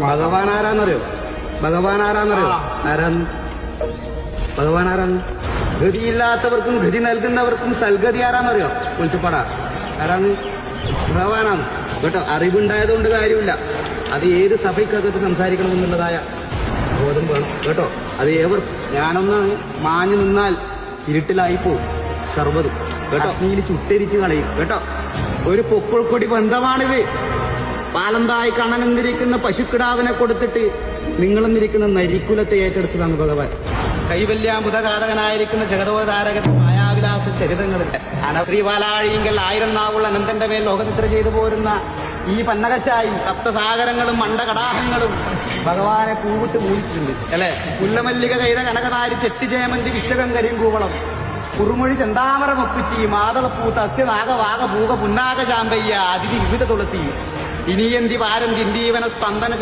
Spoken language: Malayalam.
ഭഗവാൻ ആരാന്നറിയോ? ഭഗവാൻ ആരാന്നറിയോ? ആരാന്ന് ഭഗവാൻ ആരാന്ന് ഗതിയില്ലാത്തവർക്കും ഗതി നൽകുന്നവർക്കും സൽഗതി ആരാന്നറിയോ? കുളിച്ചപ്പാട ആരാന്ന് ഭഗവാനാണ്. കേട്ടോ അറിവുണ്ടായതുകൊണ്ട് കാര്യമില്ല. അത് ഏത് സഭയ്ക്കകത്ത് സംസാരിക്കണമെന്നുള്ളതായ ബോധം വേണം. കേട്ടോ അത് ഏവർ ഞാനൊന്ന് മാഞ്ഞു നിന്നാൽ ഇരുട്ടിലായിപ്പോ സർവതും. കേട്ടോ. നീൽ ചുട്ടരിച്ച് കളയും. കേട്ടോ ഒരു പൊക്കിൾക്കൊടി ബന്ധമാണിത്. പാലന്തായി കണനെന്നിരിക്കുന്ന പശുക്കിടാവിനെ കൊടുത്തിട്ട് നിങ്ങളെന്നിരിക്കുന്ന നരിക്കുലത്തെ ഏറ്റെടുത്തതാണ് ഭഗവാൻ. കൈവല്യാമുതകാരകനായിരിക്കുന്ന ജഗതോധാരകൻ മായാവിലാസ ചരിതങ്ങളിൽ അനശ്രീപാലാഴിയെങ്കിൽ ആയിരം നാവുള്ള അനന്തന്റെ മേൽ ലോകചിത്ര ചെയ്തു പോരുന്ന ഈ പന്നകശായി സപ്തസാഗരങ്ങളും മണ്ടകടാഹങ്ങളും ഭഗവാനെ പൂവിട്ട് മൂടിച്ചിട്ടുണ്ട്. അല്ലെ? പുല്ലമല്ലിക കൈത കനകനാരി ചെട്ടിജയമന്തി വിശ്വകം കരിങ്കൂവളം കുറുമൊഴി ചെന്താമര മൊപ്പിറ്റി മാതളപ്പൂത്ത് തസ്യ നാഗവാഗ പൂക പുന്നാഗ ചാമ്പയ്യ അതിഥി വിവിധ തുളസി. ഇനിയന്തി വാരന്തി ജീവന സ്പന്ദന